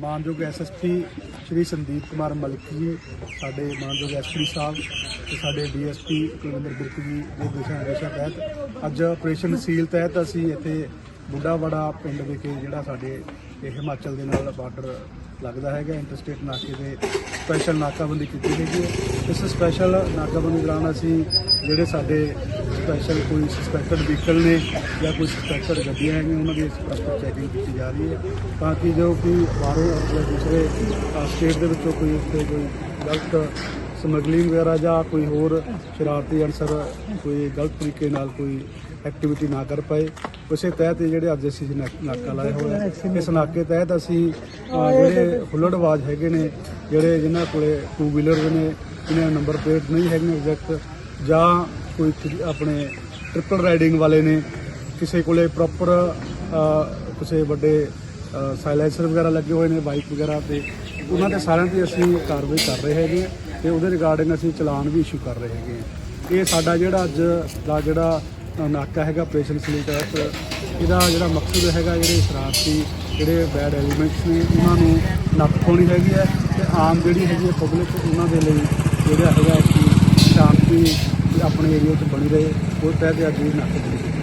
ਮਾਨਯੋਗ ਐਸਐਸਪੀ ਸ਼੍ਰੀ ਸੰਦੀਪ ਕੁਮਾਰ ਮਲਿਕ ਜੀ, ਸਾਡੇ ਮਾਨਯੋਗ ਐਸਪੀ ਸਾਹਿਬ ਤੇ ਸਾਡੇ ਡੀਐਸਪੀ ਕੁਲਵਿੰਦਰ ਬਿਰਕ ਜੀ ਦੇ ਦਿਸ਼ਾ ਨਿਰਦੇਸ਼ਾਂ ਤਹਿਤ ਅੱਜ ਆਪਰੇਸ਼ਨ ਸੀਲ ਤਹਿਤ ਅਸੀਂ ਇੱਥੇ ਬੁੱਢਾ ਬੁੱਢਾਵੜਾ ਪਿੰਡ ਵਿਖੇ ਜਿਹੜਾ ਸਾਡੇ ਇਹ ਹਿਮਾਚਲ ਦੇ ਨਾਲ ਬਾਰਡਰ ਲੱਗਦਾ ਹੈਗਾ ਇੰਟਰਸਟੇਟ ਨਾਕੇ ਦੇ ਸਪੈਸ਼ਲ ਨਾਕਾਬੰਦੀ ਕੀਤੀ ਹੈਗੀ ਹੈ। ਇਸ ਸਪੈਸ਼ਲ ਨਾਕਾਬੰਦੀ ਦੌਰਾਨ ਅਸੀਂ ਜਿਹੜੇ ਸਾਡੇ ਸਪੈਸ਼ਲ ਕੋਈ ਸਸਪੈਕਟਡ ਵਹੀਕਲ ਨੇ ਜਾਂ ਕੋਈ ਸਸਪੈਕਟਡ ਗੱਡੀਆਂ ਹੈਗੀਆਂ, ਉਹਨਾਂ ਦੀ ਪ੍ਰੋਪਰ ਚੈਕਿੰਗ ਕੀਤੀ ਜਾ ਰਹੀ ਹੈ। ਤਾਂ ਕਿ ਜੋ ਕਿ ਬਾਹਰੋਂ ਜਾਂ ਦੂਸਰੇ ਸਟੇਟ ਦੇ ਵਿੱਚੋਂ ਕੋਈ ਉੱਥੇ ਕੋਈ ਗਲਤ ਸਮਗਲਿੰਗ ਵਗੈਰਾ ਜਾਂ ਕੋਈ ਹੋਰ ਸ਼ਰਾਰਤੀ ਅਨਸਰ ਕੋਈ ਗਲਤ ਤਰੀਕੇ ਨਾਲ ਕੋਈ ਐਕਟੀਵਿਟੀ ਨਾ ਕਰ ਪਾਏ, ਉਸੇ ਤਹਿਤ ਇਹ ਜਿਹੜੇ ਅੱਜ ਅਸੀਂ ਨਾਕਾ ਲਾਇਆ ਹੋਇਆ ਇਸ ਨਾਕੇ ਤਹਿਤ ਅਸੀਂ ਜਿਹੜੇ ਹੁੱਲੜਬਾਜ਼ ਹੈਗੇ ਨੇ, ਜਿਹੜੇ ਜਿਨ੍ਹਾਂ ਕੋਲੇ ਟੂ ਵੀਲਰ ਨੇ, ਇਹਨਾਂ ਦੇ ਨੰਬਰ ਪਲੇਟ ਨਹੀਂ ਹੈਗੀਆਂ ਐਗਜ਼ੈਕਟ ਜਾਂ ਕੋਈ ਆਪਣੇ ਟ੍ਰਿਪਲ ਰਾਈਡਿੰਗ ਵਾਲੇ ਨੇ, ਕਿਸੇ ਕੋਲੇ ਪ੍ਰੋਪਰ ਕਿਸੇ ਵੱਡੇ ਸਾਇਲੈਂਸਰ ਵਗੈਰਾ ਲੱਗੇ ਹੋਏ ਨੇ ਬਾਈਕ ਵਗੈਰਾ ਤੇ ਉਹਨਾਂ ਦੇ ਸਾਰਿਆਂ ਤੇ ਅਸੀਂ ਕਾਰਵਾਈ ਕਰ ਰਹੇ ਹੈਗੇ ਹਾਂ ਤੇ ਉਹਦੇ ਰਿਗਾਰਡਿੰਗ ਅਸੀਂ ਚਲਾਨ ਵੀ ਇਸ਼ੂ ਕਰ ਰਹੇ ਹੈਗੇ ਹਾਂ। ਇਹ ਸਾਡਾ ਜਿਹੜਾ ਅੱਜ ਦਾ ਜਿਹੜਾ ਨਾਕਾ ਹੈਗਾ ਆਪਰੇਸ਼ਨ ਸਲੀਟ ਇਹਦਾ ਜਿਹੜਾ ਮਕਸਦ ਹੈਗਾ ਜਿਹੜੇ ਸ਼ਰਾਰਤੀ ਜਿਹੜੇ ਬੈਡ ਐਲੀਮੈਂਟਸ ਨੇ, ਉਹਨਾਂ ਨੂੰ ਨੱਥ ਪਾਉਣੀ ਹੈਗੀ ਹੈ ਤੇ ਆਮ ਜਿਹੜੀ ਹੈਗੀ ਹੈ ਪਬਲਿਕ ਉਹਨਾਂ ਦੇ ਲਈ ਜਿਹੜਾ ਹੈਗਾ ਕਿ ਸ਼ਾਂਤੀ ਆਪਣੇ ਏਰੀਆ 'ਚ ਬਣੀ ਰਹੇ ਕੋਈ ਤਹਿਤ ਅੱਜ ਇਹ ਨਾਕਾਬੰਦੀ ਕੀਤੀ